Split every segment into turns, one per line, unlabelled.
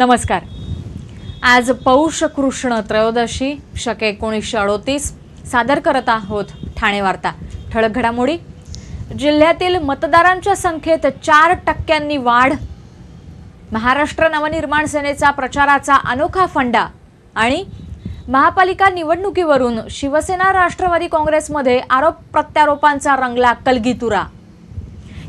नमस्कार. आज पौष कृष्ण त्रयोदशी शके एकोणीसशे अडोतीस सादर करत आहोत ठाणे वार्ता. ठळक घडामोडी. जिल्ह्यातील मतदारांच्या संख्येत चार टक्क्यांनी वाढ. महाराष्ट्र नवनिर्माण सेनेचा प्रचाराचा अनोखा फंडा आणि महापालिका निवडणुकीवरून शिवसेना राष्ट्रवादी काँग्रेसमध्ये आरोप प्रत्यारोपांचा रंगला कलगीतुरा.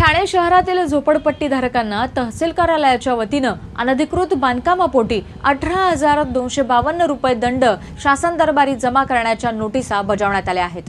ठाणे शहरातील झोपडपट्टीधारकांना तहसील कार्यालयाच्या वतीनं अनधिकृत बांधकामापोटी अठरा हजार दोनशे बावन्न रुपये दंड शासन दरबारी जमा करण्याच्या नोटिसा बजावण्यात आल्या आहेत.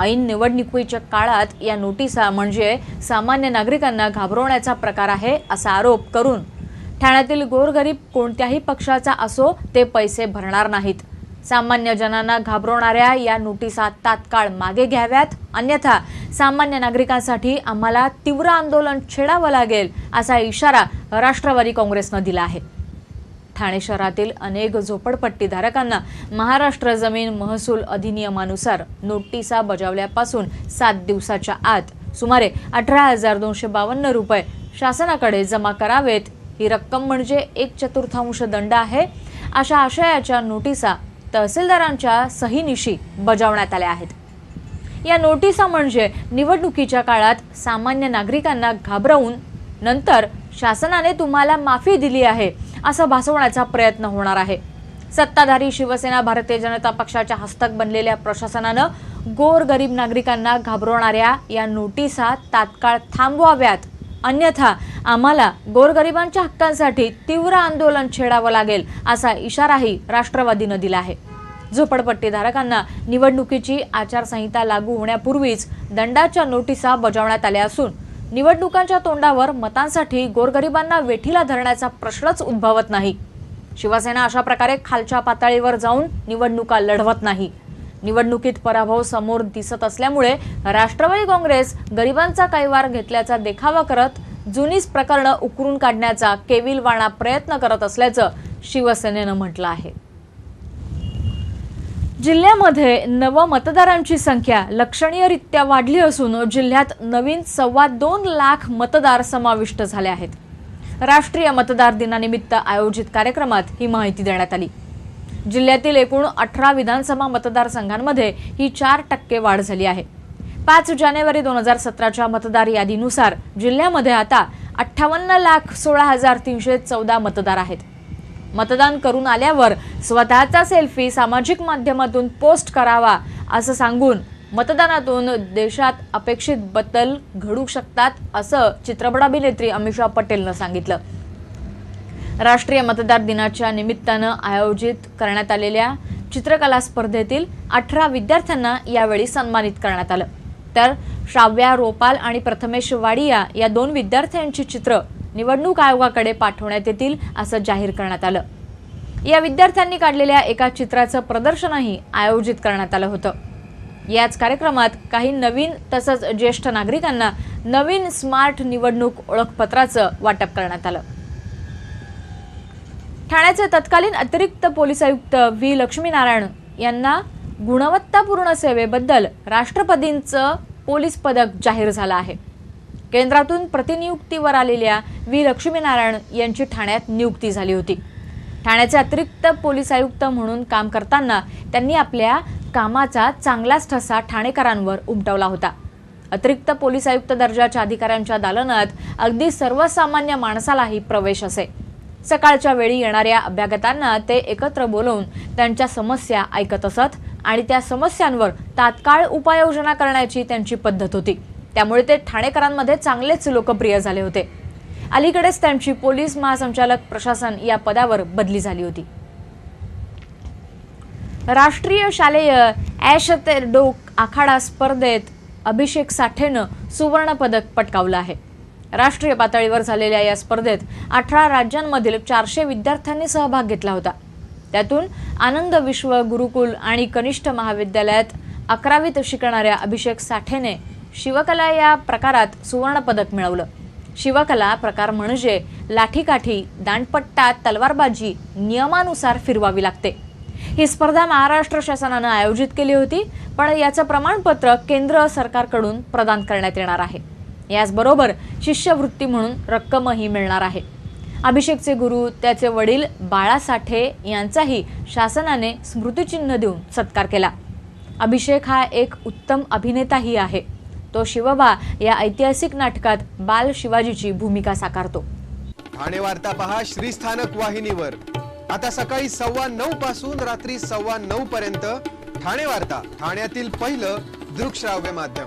ऐन निवडणुकीच्या काळात या नोटिसा म्हणजे सामान्य नागरिकांना घाबरवण्याचा प्रकार आहे असा आरोप करून ठाण्यातील गोरगरीब कोणत्याही पक्षाचा असो ते पैसे भरणार नाहीत. सामान्य जनांना घाबरवणाऱ्या या नोटिसा तात्काळ मागे घ्याव्यात. अन्यथा सामान्य नागरिकांसाठी आम्हाला तीव्र आंदोलन छेडावं लागेल असा इशारा राष्ट्रवादी काँग्रेसनं दिला आहे. ठाणे शहरातील अनेक झोपडपट्टीधारकांना महाराष्ट्र जमीन महसूल अधिनियमानुसार नोटिसा बजावल्यापासून सात दिवसाच्या आत सुमारे अठरा हजार दोनशे बावन्न रुपये शासनाकडे जमा करावेत. ही रक्कम म्हणजे एक चतुर्थांश दंड आहे. अशा आशयाच्या नोटिसा तहसीलदारांच्या सहीनिशी बजावण्यात आल्या आहेत. या नोटिसा म्हणजे निवडणुकीच्या काळात सामान्य नागरिकांना घाबरवून नंतर शासनाने तुम्हाला माफी दिली आहे असं भासवण्याचा प्रयत्न होणार आहे. सत्ताधारी शिवसेना भारतीय जनता पक्षाच्या हस्तक बनलेल्या प्रशासनानं गोरगरीब नागरिकांना घाबरवणाऱ्या या नोटिसा तात्काळ थांबवाव्यात अन्यथा आम्हाला गोरगरिबांच्या हक्कांसाठी तीव्र आंदोलन छेडावं लागेल असा इशाराही राष्ट्रवादीनं दिला आहे. झोपडपट्टीधारकांना निवडणुकीची आचारसंहिता लागू होण्यापूर्वीच दंडाच्या नोटिसा बजावण्यात आल्या असून निवडणुकांच्या तोंडावर मतांसाठी गोरगरिबांना वेठीला धरण्याचा प्रश्नच उद्भवत नाही. शिवसेना अशा प्रकारे खालच्या पातळीवर जाऊन निवडणुका लढवत नाही. निवडणुकीत पराभव समोर दिसत असल्यामुळे राष्ट्रवादी काँग्रेस गरिबांचा कैवार घेतल्याचा देखावा करत जुनीच प्रकरणं उकरून काढण्याचा केविलवाणा प्रयत्न करत असल्याचं शिवसेनेनं म्हटलं आहे. जिल्ह्यामध्ये नव मतदारांची संख्या लक्षणीयरित्या वाढली असून जिल्ह्यात नवीन सव्वा दोन लाख मतदार समाविष्ट झाले आहेत. राष्ट्रीय मतदार दिनानिमित्त आयोजित कार्यक्रमात ही माहिती देण्यात आली. जिल्ह्यातील एकूण अठरा विधानसभा मतदारसंघांमध्ये ही चार टक्के वाढ झाली आहे. पाच जानेवारी दोन हजार सतराच्या मतदार यादीनुसार जिल्ह्यामध्ये आता अठ्ठावन्न लाख सोळा हजार तीनशे चौदा मतदार आहेत. मतदान करून आल्यावर स्वतःचा सेल्फी सामाजिक माध्यमातून पोस्ट करावा असं सांगून मतदानातून देशात अपेक्षित बदल घडू शकतात असं चित्रपट अभिनेत्री अमिषा पटेलनं सांगितलं. राष्ट्रीय मतदार दिनाच्या निमित्तानं आयोजित करण्यात आलेल्या चित्रकला स्पर्धेतील अठरा विद्यार्थ्यांना यावेळी सन्मानित करण्यात आलं. तर श्राव्या रोपाल आणि प्रथमेश वाडिया या दोन विद्यार्थ्यांची चित्र निवडणूक आयोगाकडे पाठवण्यात येतील असं जाहीर करण्यात आलं. या विद्यार्थ्यांनी काढलेल्या एका चित्राचं प्रदर्शनही आयोजित करण्यात आलं होतं. याच कार्यक्रमात काही नवीन तसंच ज्येष्ठ नागरिकांना नवीन स्मार्ट निवडणूक ओळखपत्राचं वाटप करण्यात आलं. ठाण्याचे तत्कालीन अतिरिक्त पोलीस आयुक्त व्ही लक्ष्मीनारायण यांना गुणवत्तापूर्ण सेवेबद्दल राष्ट्रपतींचं पोलीस पदक जाहीर झालं आहे. केंद्रातून प्रतिनियुक्तीवर आलेल्या व्ही लक्ष्मीनारायण यांची ठाण्यात नियुक्ती झाली होती. ठाण्याचे अतिरिक्त पोलीस आयुक्त म्हणून काम करताना त्यांनी आपल्या कामाचा चांगलाच ठसा ठाणेकरांवर उमटवला होता. अतिरिक्त पोलीस आयुक्त दर्जाच्या अधिकाऱ्यांच्या दालनात अगदी सर्वसामान्य माणसालाही प्रवेश असे. सकाळच्या वेळी येणाऱ्या अभ्यागतांना ते एकत्र बोलवून त्यांच्या समस्या ऐकत असत आणि त्या समस्यांवर तात्काळ उपाययोजना करण्याची त्यांची पद्धत होती. त्यामुळे ते ठाणेकरांमध्ये चांगलेच लोकप्रिय झाले होते. अलीकडेच त्यांची पोलीस महासंचालक प्रशासन या पदावर बदली झाली होती. राष्ट्रीय शालेय ॲश डोक आखाडा स्पर्धेत अभिषेक साठेनं सुवर्णपदक पटकावलं आहे. राष्ट्रीय पातळीवर झालेल्या या स्पर्धेत अठरा राज्यांमधील चारशे विद्यार्थ्यांनी सहभाग घेतला होता. त्यातून आनंद विश्व गुरुकुल आणि कनिष्ठ महाविद्यालयात अकरावीत शिकणाऱ्या अभिषेक साठेने शिवकला या प्रकारात सुवर्णपदक मिळवलं. शिवकला प्रकार म्हणजे लाठीकाठी दांडपट्टा तलवारबाजी नियमानुसार फिरवावी लागते. ही स्पर्धा महाराष्ट्र शासनानं आयोजित केली होती पण याचं प्रमाणपत्र केंद्र सरकारकडून प्रदान करण्यात येणार आहे. याचबरोबर शिष्यवृत्ती म्हणून रक्कमही मिळणार आहे. अभिषेकचे गुरु त्याचे वडील बाळासाठे यांचाही शासनाने स्मृतिचिन्ह देऊन सत्कार केला. अभिषेक हा एक उत्तम अभिनेताही आहे. तो शिवबा या ऐतिहासिक नाटकात बाल शिवाजीची भूमिका साकारतो.
ठाणे वार्ता पहा श्रीस्थानक वाहिनीवर. आता सकाळी सव्वा नऊ पासून रात्री सव्वा नऊ पर्यंत ठाणे वार्ता ठाण्यातील पहिलं दृकश्राव्य माध्यम.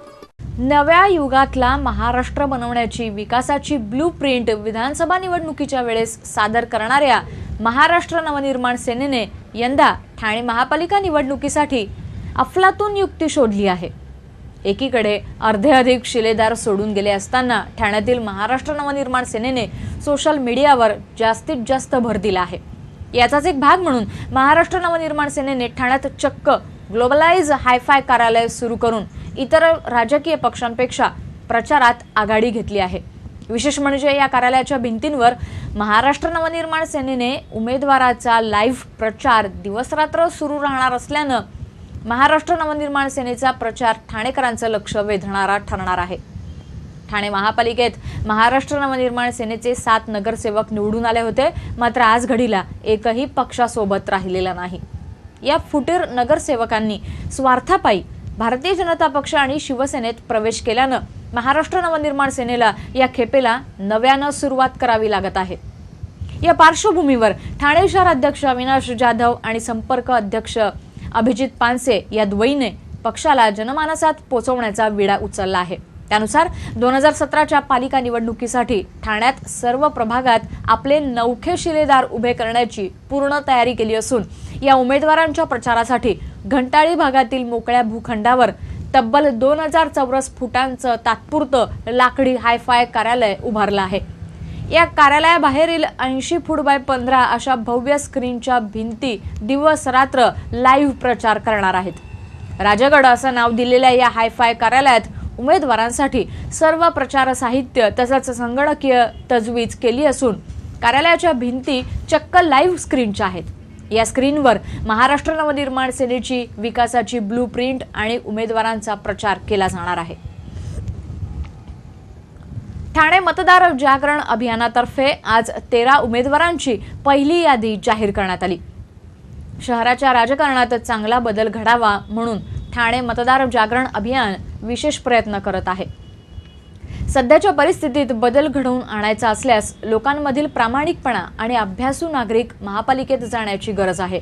नव्या युगातला महाराष्ट्र बनवण्याची विकासाची ब्लू प्रिंट विधानसभा निवडणुकीच्या वेळेस सादर करणाऱ्या महाराष्ट्र नवनिर्माण सेनेने यंदा ठाणे महापालिका निवडणुकीसाठी अफलातून युक्ती शोधली आहे. एकीकडे अर्धे अधिक शिलेदार सोडून गेले असताना ठाण्यातील महाराष्ट्र नवनिर्माण सेनेने सोशल मीडियावर जास्तीत जास्त भर दिला आहे. याचाच एक भाग म्हणून महाराष्ट्र नवनिर्माण सेनेने ठाण्यात चक्क ग्लोबलाइज हायफाय कार्यालय सुरू करून इतर राजकीय पक्षांपेक्षा प्रचारात आघाडी घेतली आहे. विशेष म्हणजे या कार्यालयाच्या भिंतींवर महाराष्ट्र नवनिर्माण सेनेने उमेदवाराचा लाईव्ह प्रचार दिवसरात्र सुरू राहणार असल्यानं महाराष्ट्र नवनिर्माण सेनेचा प्रचार ठाणेकरांचं लक्ष वेधणारा ठरणार आहे. ठाणे महापालिकेत महाराष्ट्र नवनिर्माण सेनेचे सात नगरसेवक निवडून आले होते मात्र आज घडीला एकही पक्षासोबत राहिलेला नाही. या फुटीर नगरसेवकांनी स्वार्थापायी भारतीय जनता पक्ष आणि शिवसेनेत प्रवेश केल्यानं महाराष्ट्र नवनिर्माण सेनेला या खेपेला नव्यानं सुरुवात करावी लागत आहे. या पार्श्वभूमीवर ठाणे शहर अध्यक्ष अविनाश जाधव आणि संपर्क अध्यक्ष अभिजित पानसे या द्वयीने पक्षाला जनमानसात पोचवण्याचा विडा उचलला आहे. त्यानुसार दोन हजार सतराच्या पालिका निवडणुकीसाठी ठाण्यात सर्व प्रभागात आपले नौखे शिलेदार उभे करण्याची पूर्ण तयारी केली असून या उमेदवारांच्या प्रचारासाठी घंटाळी भागातील मोकळ्या भूखंडावर तब्बल दोन हजार चौरस फुटांचं तात्पुरतं लाकडी हायफाय कार्यालय उभारलं आहे. या कार्यालयाबाहेरील ऐंशी फूट बाय पंधरा अशा भव्य स्क्रीनच्या भिंती दिवस रात्र लाईव्ह प्रचार करणार आहेत. राजगड असं नाव दिलेल्या या हायफाय कार्यालयात उमेदवारांसाठी सर्व प्रचार साहित्य तसंच संगणकीय तजवीज केली असून कार्यालयाच्या भिंती चक्क लाईव्ह स्क्रीनच्या आहेत. या स्क्रीनवर महाराष्ट्र नवनिर्माण सेनेची विकासाची ब्लू प्रिंट आणि उमेदवारांचा प्रचार केला जाणार आहे. ठाणे मतदार जागरण अभियानातर्फे आज तेरा उमेदवारांची पहिली यादी जाहीर करण्यात आली. शहराच्या राजकारणात चांगला बदल घडावा म्हणून ठाणे मतदार जागरण अभियान विशेष प्रयत्न करत आहे. सध्याच्या परिस्थितीत बदल घडवून आणायचा असल्यास लोकांमधील प्रामाणिकपणा आणि अभ्यासू नागरिक महापालिकेत जाण्याची गरज आहे.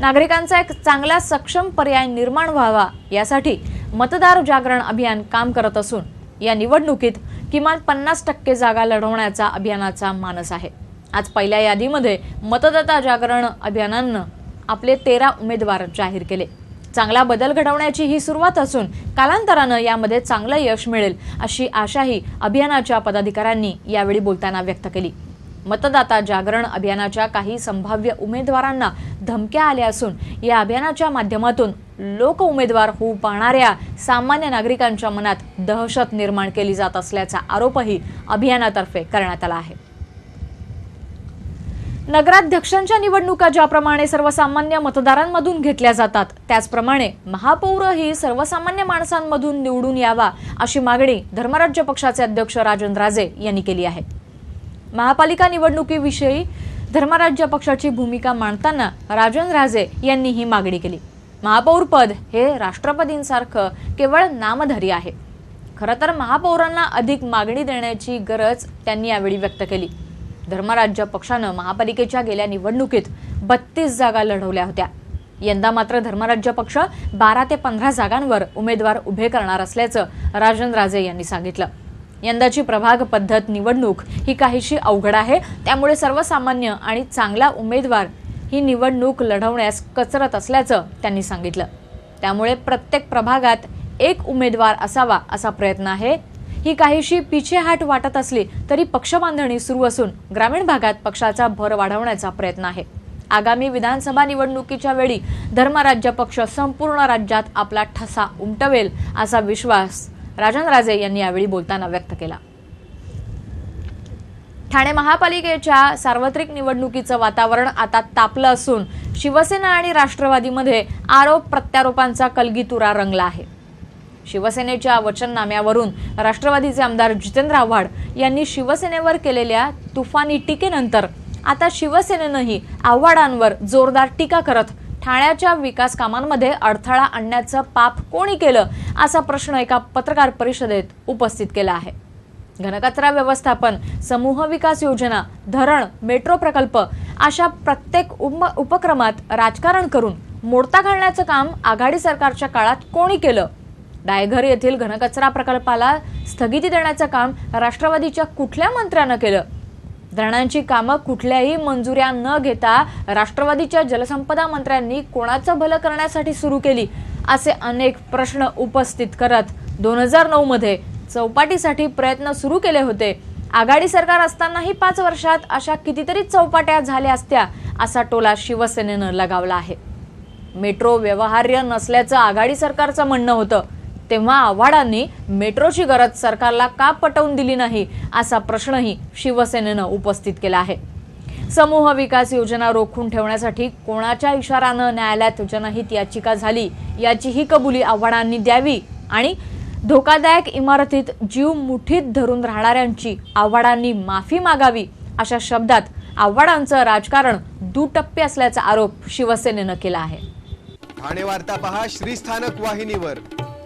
नागरिकांचा एक चांगला सक्षम पर्याय निर्माण व्हावा यासाठी मतदार जागरण अभियान काम करत असून या निवडणुकीत किमान पन्नास टक्के जागा लढवण्याचा अभियानाचा मानस आहे. आज पहिल्या यादीमध्ये मतदाता जागरण अभियानानं आपले तेरा उमेदवार जाहीर केले. चांगला बदल घडवण्याची ही सुरुवात असून कालांतरानं यामध्ये चांगलं यश मिळेल अशी आशाही अभियानाच्या पदाधिकाऱ्यांनी यावेळी बोलताना व्यक्त केली. मतदाता जागरण अभियानाच्या काही संभाव्य उमेदवारांना धमक्या आल्या असून या अभियानाच्या माध्यमातून लोक उमेदवार होऊ पाहणाऱ्या सामान्य नागरिकांच्या मनात दहशत निर्माण केली जात असल्याचा आरोपही अभियानातर्फे करण्यात आला आहे. नगराध्यक्षांच्या निवडणुका ज्याप्रमाणे सर्वसामान्य मतदारांमधून घेतल्या जातात त्याचप्रमाणे महापौरही सर्वसामान्य माणसांमधून निवडून यावा अशी मागणी धर्मराज्य पक्षाचे अध्यक्ष राजन राजे यांनी केली आहे. महापालिका निवडणुकीविषयी धर्मराज्य पक्षाची भूमिका मांडताना राजन राजे यांनी ही मागणी केली. महापौर पद हे राष्ट्रपतींसारखं केवळ नामधारी आहे. खरं तर महापौरांना अधिक मागणी देण्याची गरज त्यांनी यावेळी व्यक्त केली. धर्मराज्य पक्षानं महापालिकेच्या गेल्या निवडणुकीत बत्तीस जागा लढवल्या होत्या. यंदा मात्र धर्मराज्य पक्ष बारा ते पंधरा जागांवर उमेदवार उभे करणार असल्याचं राजन राजे यांनी सांगितलं. यंदाची प्रभाग पद्धत निवडणूक ही काहीशी अवघड आहे त्यामुळे सर्वसामान्य आणि चांगला उमेदवार ही निवडणूक लढवण्यास कचरत असल्याचं त्यांनी सांगितलं. त्यामुळे प्रत्येक प्रभागात एक उमेदवार असावा असा प्रयत्न आहे ही काहीशी पिछेहाट वाटत असली तरी पक्षबांधणी सुरू असून ग्रामीण भागात पक्षाचा भर वाढवण्याचा प्रयत्न आहे. आगामी विधानसभा निवडणुकीच्या वेळी धर्मराज्य पक्ष संपूर्ण राज्यात आपला ठसा उमटवेल असा विश्वास राजन राजे यांनी यावेळी बोलताना व्यक्त केला. ठाणे महापालिकेच्या सार्वत्रिक निवडणुकीचं वातावरण आता तापलं असून शिवसेना आणि राष्ट्रवादीमध्ये आरोप प्रत्यारोपांचा कलगीतुरा रंगला आहे. शिवसेनेच्या वचननाम्यावरून राष्ट्रवादीचे आमदार जितेंद्र आव्हाड यांनी शिवसेनेवर केलेल्या तुफानी टीकेनंतर आता शिवसेनेनंही आव्हाडांवर जोरदार टीका करत ठाण्याच्या विकास कामांमध्ये अडथळा आणण्याचं पाप कोणी केलं असा प्रश्न एका पत्रकार परिषदेत उपस्थित केला आहे. घनकचरा व्यवस्थापन समूह विकास योजना धरण मेट्रो प्रकल्प अशा प्रत्येक उम उपक्रमात राजकारण करून मोडता घालण्याचं काम आघाडी सरकारच्या काळात कोणी केलं? डायघर येथील घनकचरा प्रकल्पाला स्थगिती देण्याचं काम राष्ट्रवादीच्या कुठल्या मंत्र्यानं केलं? धरणांची कामं कुठल्याही मंजुऱ्या न घेता राष्ट्रवादीच्या जलसंपदा मंत्र्यांनी कोणाचं भलं करण्यासाठी सुरू केली? असे अनेक प्रश्न उपस्थित करत दोन हजार नऊ मध्ये चौपाटीसाठी प्रयत्न सुरू केले होते. आघाडी सरकार असतानाही पाच वर्षात अशा कितीतरी चौपाट्या झाल्या असत्या असा टोला शिवसेनेनं लगावला आहे. मेट्रो व्यवहार्य नसल्याचं आघाडी सरकारचं म्हणणं होतं. तेव्हा आव्हाडांनी मेट्रोची गरज सरकारला का पटवून दिली नाही असा प्रश्नही शिवसेनेनं उपस्थित केला आहे. समूह विकास योजना रोखून ठेवण्यासाठी कोणाच्या इशारानं न्यायालयात जनहित याचिका झाली याचीही कबुली आव्हाडांनी द्यावी आणि धोकादायक इमारतीत जीव मुठीत धरून राहणाऱ्यांची आव्हाडांनी माफी मागावी अशा शब्दात आव्हाडांचं राजकारण दुटप्पे असल्याचा आरोप शिवसेनेनं केला आहे.
ठाणे वार्ता पहा श्रीस्थानक वाहिनीवर.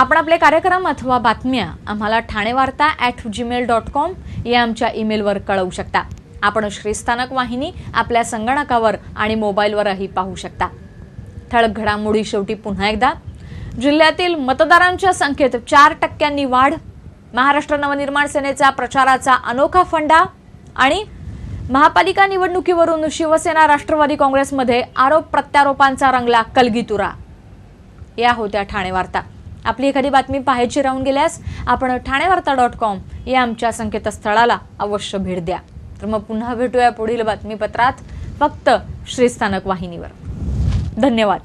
आपण आपले कार्यक्रम अथवा बातम्या आम्हाला ठाणे वार्ता ॲट जीमेल डॉट कॉम या आमच्या ईमेलवर कळवू शकता. आपण श्रीस्थानक वाहिनी आपल्या संगणकावर आणि मोबाईलवरही पाहू शकता. ठळक घडामोडी शेवटी पुन्हा एकदा. जिल्ह्यातील मतदारांच्या संख्येत चार टक्क्यांनी वाढ. महाराष्ट्र नवनिर्माण सेनेचा प्रचाराचा अनोखा फंडा आणि महापालिका निवडणुकीवरून शिवसेना राष्ट्रवादी काँग्रेसमध्ये आरोप प्रत्यारोपांचा रंगला कलगीतुरा. या होत्या ठाणे वार्ता आपली एखादी बातमी पाहायची राहून गेल्यास आपण ठाणे वार्ता डॉट कॉम या आमच्या संकेतस्थळाला अवश्य भेट द्या. तर मग पुन्हा भेटूया पुढील बातमीपत्रात फक्त श्रीस्थानक वाहिनीवर. धन्यवाद.